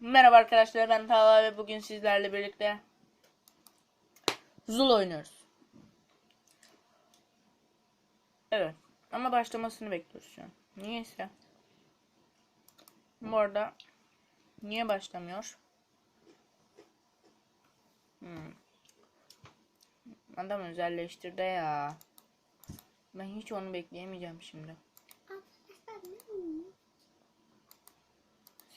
Merhaba arkadaşlar ben Talha ve bugün sizlerle birlikte Zul oynuyoruz. Evet ama başlamasını bekliyoruz şu an. Niyeyse. Bu arada niye başlamıyor? Hmm. Adam özelleştirdi ya. Ben hiç onu bekleyemeyeceğim şimdi.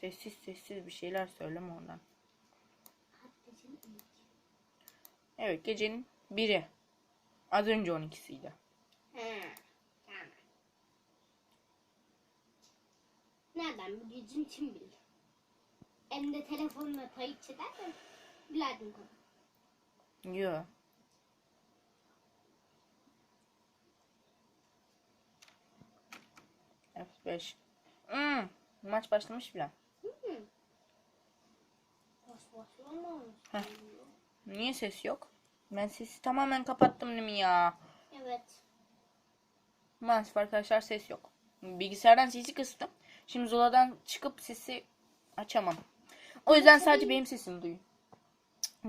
Sessiz sessiz bir şeyler söyleme ondan. Evet gecenin biri. Az önce 12'siydi. He, tamam. Nereden bileceğim kim bilir. Hem de telefonla kayıt edersen bilerdim tabii. Yo. F5. Hmm, maç başlamış bile. Heh. Niye ses yok? Ben sesi tamamen kapattım değil mi ya? Evet. Maalesef arkadaşlar ses yok. Bilgisayardan sesi kıstım. Şimdi Zula'dan çıkıp sesi açamam. O yüzden sadece benim sesimi duyun.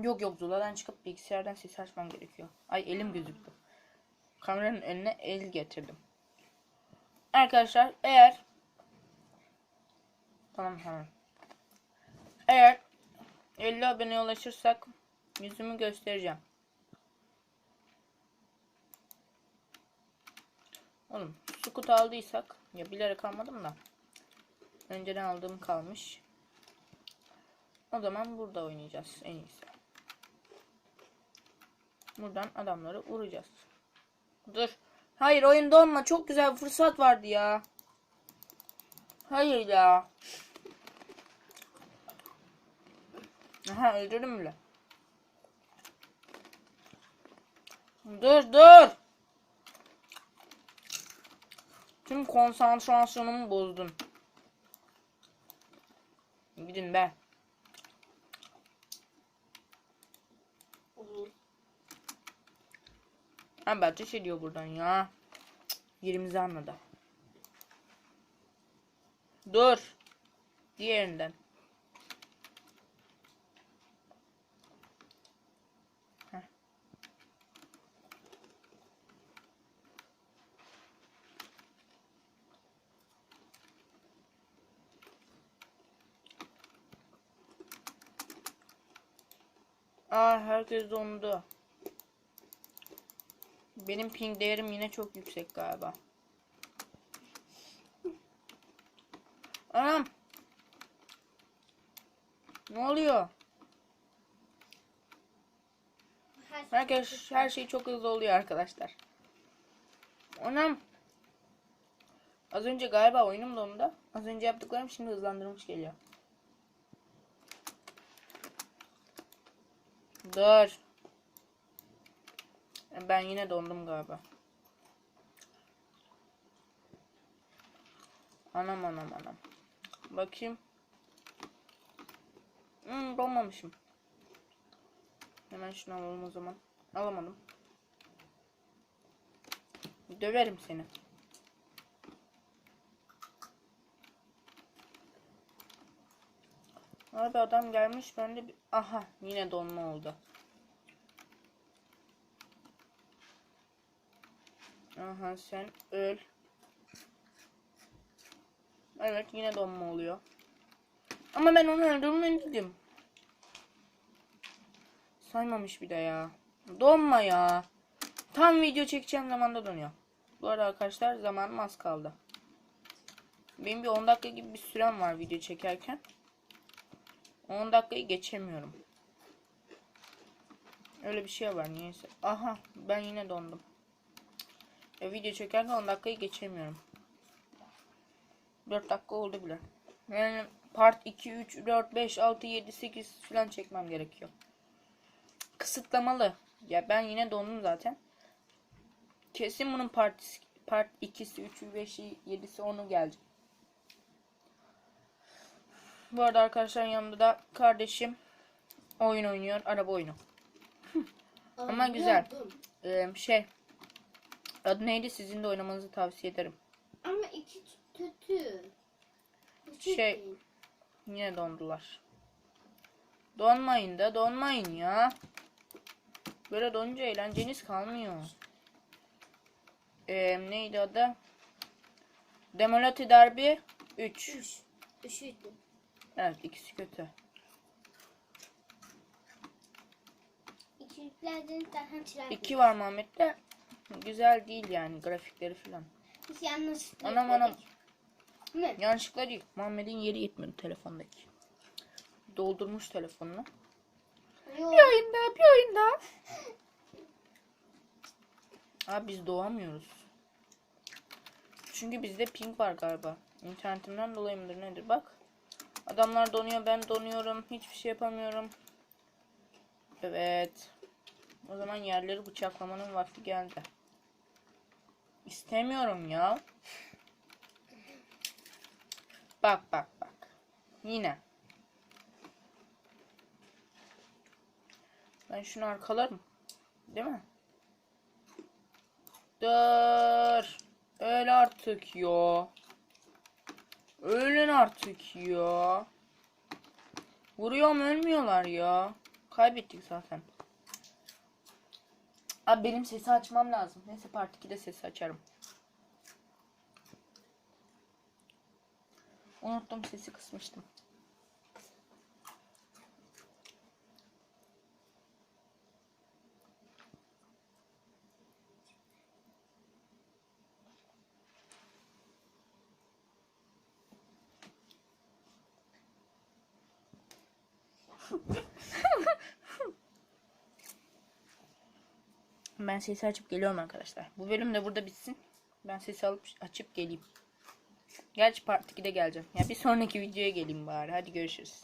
Yok yok Zula'dan çıkıp bilgisayardan sesi açmam gerekiyor. Ay elim gözüktü. Kameranın önüne el getirdim. Arkadaşlar eğer Tamam tamam. Eğer 50 aboneye ulaşırsak yüzümü göstereceğim. Oğlum sukut aldıysak ya bilerek almadım da önceden aldığım kalmış. O zaman burada oynayacağız en iyisi. Buradan adamları vuracağız. Dur. Hayır oyun donma. Çok güzel fırsat vardı ya. Hayır ya. Aha öldürdüm bile. Dur dur. Tüm konsantrasyonumu bozdun. Gidin be. Olur. Abi ateş ediyor buradan ya. Yerimizi anladı. Dur. Diğerinden. Aa herkes dondu. Benim ping değerim yine çok yüksek galiba. Anam. Ne oluyor? Her Herkes her şey çok hızlı oluyor arkadaşlar. Anam. Az önce galiba oyunum dondu. Az önce yaptıklarım şimdi hızlandırmış geliyor. Dur. Ben yine dondum galiba. Anam anam anam. Bakayım. Hmm, donmamışım. Hemen şunu alalım o zaman. Alamadım. Döverim seni. Abi adam gelmiş ben de bir... Aha yine donma oldu. Aha sen öl. Evet yine donma oluyor. Ama ben onu öldürmedim. Saymamış bir de ya. Donma ya. Tam video çekeceğim zamanda donuyor. Bu arada arkadaşlar zamanım az kaldı. Benim bir 10 dakika gibi bir sürem var video çekerken. 10 dakikayı geçemiyorum. Öyle bir şey var niyeyse. Aha ben yine dondum. E, video çekerken 10 dakikayı geçemiyorum. 4 dakika oldu bile. Yani part 2, 3, 4, 5, 6, 7, 8 falan çekmem gerekiyor. Kısıtlamalı. Ya ben yine dondum zaten. Kesin bunun part, part 2'si, 3'ü, 5'i, 7'si, 10'u gelecek. Bu arada arkadaşlar yanımda da kardeşim oyun oynuyor. Araba oyunu. Ama güzel. Ee, şey adı neydi sizin de oynamanızı tavsiye ederim. Ama iki kötü. Kötü Şey- değil. Yine dondular. Donmayın da donmayın ya. Böyle donunca eğlenceniz kalmıyor. Ee, neydi adı? Demolati Derby 3. Üç. Üçüydü. Evet ikisi kötü. İki yüklerden zaten çırak. 2 var Muhammed'de. Güzel değil yani grafikleri falan. Anam, anam. Mi? Yanlışlıkla değil. Muhammed'in yeri yetmedi telefondaki. Doldurmuş telefonunu. Yok. Bir oyunda, bir oyunda. Abi biz doğamıyoruz. Çünkü bizde ping var galiba. İnternetimden dolayı mıdır nedir bak. Adamlar donuyor ben donuyorum. Hiçbir şey yapamıyorum. Evet. O zaman yerleri bıçaklamanın vakti geldi. İstemiyorum ya. Bak bak bak. Yine. Ben şunu arkalarım. Değil mi? Dur. Öl artık ya. Ölün artık ya. Vuruyorum ölmüyorlar ya. Kaybettik zaten. Abi benim sesi açmam lazım. Neyse part 2'de sesi açarım. Unuttum sesi kısmıştım. Ben sesi açıp geliyorum arkadaşlar. Bu bölüm de burada bitsin. Ben sesi alıp açıp geleyim. Gerçi part 2'de geleceğim. Ya bir sonraki videoya geleyim bari. Hadi görüşürüz.